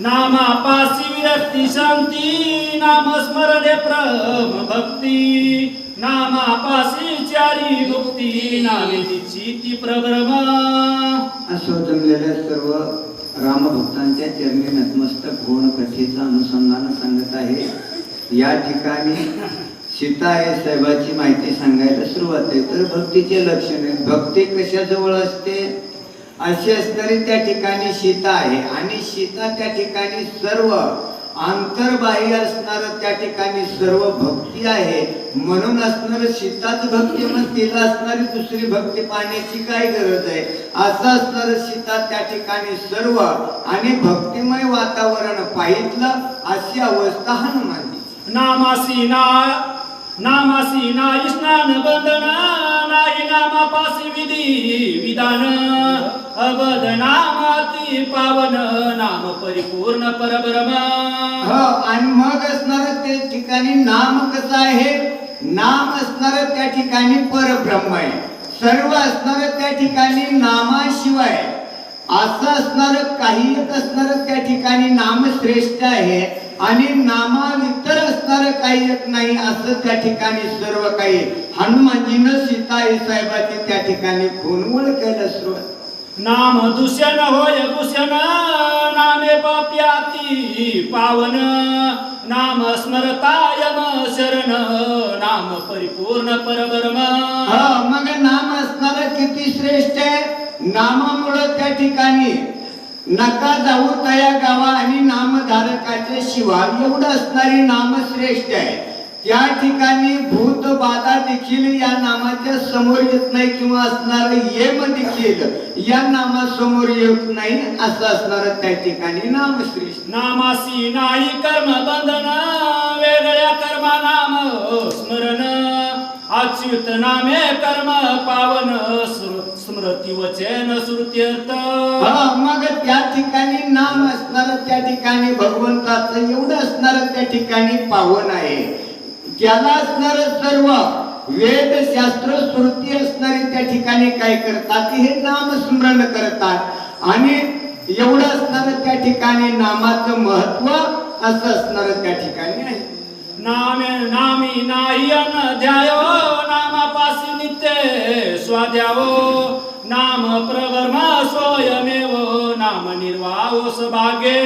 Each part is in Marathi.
नामापासी विरक्ती शांती नाम स्मरणे प्रम भक्ती. नामापासी चारी मुक्ती नामे तिची ती प्रभ्रमा. असो जमलेल्या सर्व रामभक्तांच्या चरणी नतमस्तक होण कथेचा अनुसंधान सांगत आहे. या ठिकाणी सीता हे साहेबाची माहिती सांगायला सुरुवात आहे. तर भक्तीचे लक्षण आहे भक्ती कशाजवळ असते? अशी असणारी त्या ठिकाणी सीता आहे. आणि सीता त्या ठिकाणी सर्व आंतरबाह्य असणार त्या ठिकाणी सर्व भक्ती आहे. म्हणून असणार सीताच भक्ती मग तिला असणारी दुसरी भक्ती पाहण्याची काय गरज आहे? असं असणार सीता त्या ठिकाणी सर्व आणि भक्तिमय वातावरण पाहितलं अशी अवस्था हनुमानची. नामासी ना नामासी नाही स्नान बंधन नाही नामापासी विधी विधान. अवध नामाती पावन नाम परिपूर्ण परब्रह्म। हो आणि मग असणार त्या ठिकाणी नाम कसं आहे? नाम असणार त्या ठिकाणी परब्रह्म आहे. सर्व असणार त्या ठिकाणी नामाशिवाय. असं असणार काही असणार त्या ठिकाणी नाम श्रेष्ठ आहे. आणि नामावितर असणार काही एक नाही असं त्या ठिकाणी सर्व काही. हनुमानजीनं सीताई साहेबाची त्या ठिकाणी खून केलं सुरुवात. नाम दुष्यन होय भूषण नामे पाप्याती पावन नाम स्मरतायम शरण नाम परिपूर्ण परब्रह्म। हो, मग नाम असणार किती श्रेष्ठ आहे? नामामुळं त्या ठिकाणी नका जाऊ तया गावा आणि नामधारकाचे शिवा एवढं असणारी नाम श्रेष्ठ आहे त्या ठिकाणी भूत बाधा देखील या नामाच्या समोर येत नाही किंवा असणार येम देखील या नामासमोर येत नाही असं असणार त्या ठिकाणी नाम श्रेष्ठ नामासी नाही कर्म बंधन वेगळ्या कर्मा नाम स्मरण. अच्युत नामे कर्म पावन स्मृ- स्मृती वचन श्रुत्यर्थ. मग त्या ठिकाणी नाम असणार त्या ठिकाणी भगवंताचं एवढं असणार त्या ठिकाणी पावन आहे. त्याला असणार सर्व वेद शास्त्र श्रुती असणारे त्या ठिकाणी काय करतात? हे नाम स्मरण करतात. आणि एवढं असणार त्या ठिकाणी नामाचं महत्त्व असं असणार त्या ठिकाणी आहे. नामे नामी नाही अनध्याय नामापासी नित्य स्वाध्यावो नाम प्रवर्मा स्वयमेव नाम निर्वाहो सभागे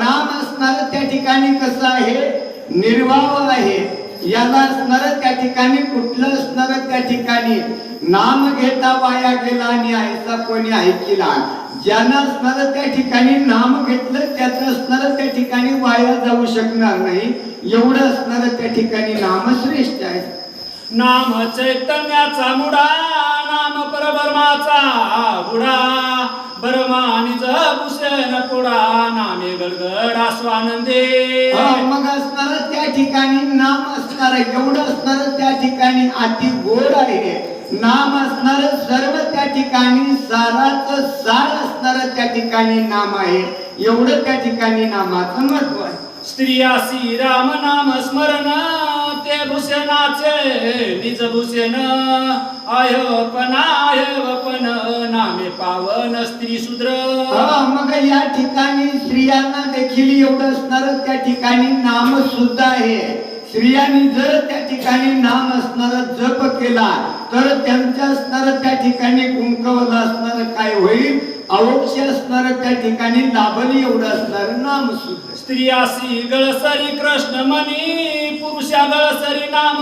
नाम असणार त्या ठिकाणी कसं आहे? निर्वाह आहे. याला असणार त्या ठिकाणी कुठलं असणार त्या ठिकाणी? नाम घेता वाया गेला आणि ऐसा कोणी ऐकिला. ज्यानं असणार त्या ठिकाणी नाम घेतलं त्याचं असणार त्या ठिकाणी वाया जाऊ शकणार नाही. एवढं असणारं त्या ठिकाणी नाम श्रेष्ठ आहे. नाम चैतन्याचा मुडा नाम परब्रह्माचा बुडा ब्रह्मा निज भूषण पुडा नामे गडगड स्वानंदे मग असणार त्या ठिकाणी नाम असणार एवढं असणार त्या ठिकाणी अति गोड आहे. नाम असणार सर्व त्या ठिकाणी साराच सार असणार त्या ठिकाणी नाम आहे. एवढं त्या ठिकाणी नामाचं महत्त्व आहे. स्त्रियासी राम नाम स्मरण ते भूषणाचे निज भूषण अयपन अयपन नामे पावन स्त्री शूद्र मग या ठिकाणी स्त्रियांना देखील एवढं असणार त्या ठिकाणी नाम सुद्धा आहे. स्त्रियांनी जर त्या ठिकाणी नाम असणार जप केला तर त्यांच्या असणार त्या ठिकाणी कुंकवलं असणार काय होईल? अवक्ष असणार त्या ठिकाणी लाभली एवढं असणार. नाम सुद्धा. स्त्रियासी गळसरी कृष्ण मनी पुरुषा गळसरी नाम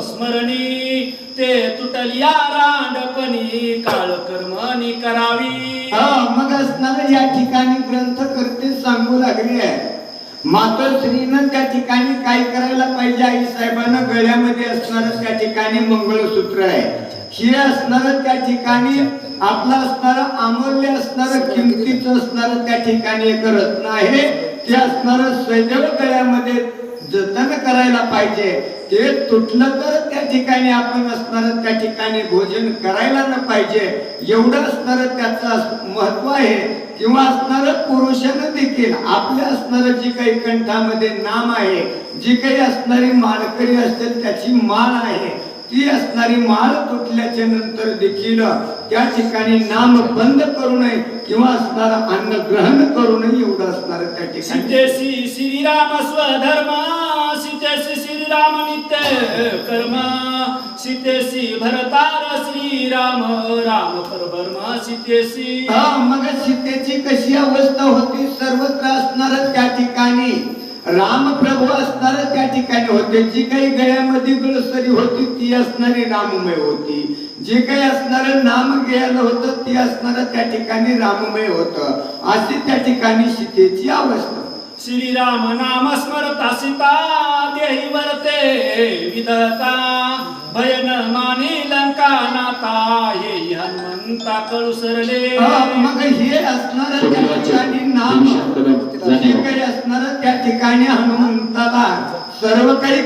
स्मरणी. ते तुटलिया रांडपणी काळ कर्मणी करावी. हा मग असणार या ठिकाणी ग्रंथ करते सांगू लागले आहे. मातोश्रीनं त्या ठिकाणी काय करायला पाहिजे आई साहेबांना गळ्यामध्ये असणार त्या ठिकाणी मंगळसूत्र आहे. हे असणार त्या ठिकाणी आपलं असणार अमूल्य असणार किमतीचं असणार त्या ठिकाणी एक रत्न आहे. ते असणार सैजव गळ्यामध्ये जतन करायला पाहिजे. ते तुटलं तर त्या ठिकाणी आपण असणार त्या ठिकाणी भोजन करायला न पाहिजे. एवढं असणार त्याचं महत्त्व आहे. किंवा असणार पुरुषानं देखील आपल्या असणार जी काही कंठामध्ये नाम आहे जी काही असणारी माळकरी असेल त्याची माळ आहे. ती असणारी माळ तुटल्याच्या नंतर देखील त्या ठिकाणी नाम बंद करू नये किंवा असणारा अन्न ग्रहण करूनही एवढं असणार त्या ठिकाणी. सीतेसी श्रीराम स्वधर्म सीतेसी श्रीराम नित्य कर्म सीतेसी भरतार श्रीराम राम परब्रह्म सीतेसी हा मग सीतेची कशी अवस्था होती? सर्वत्र असणार त्या ठिकाणी. रामप्रभू असणार त्या ठिकाणी होते. जी काही गळ्यामध्ये गळसरी होती ती असणारी राममय होती. जे काही असणारं नाम गेलं होतं ती असणार त्या ठिकाणी राममय होतं. अशी त्या ठिकाणी सीतेची अवस्था. श्रीराम नाम स्मरता सीता देही वरते विदता भयन मानी लंका नाता हे हनुमंता कळू सरले. हा, मग हे असणार त्या ठिकाणी नाम जे काही असणार त्या ठिकाणी हनुमंताला सर्व काही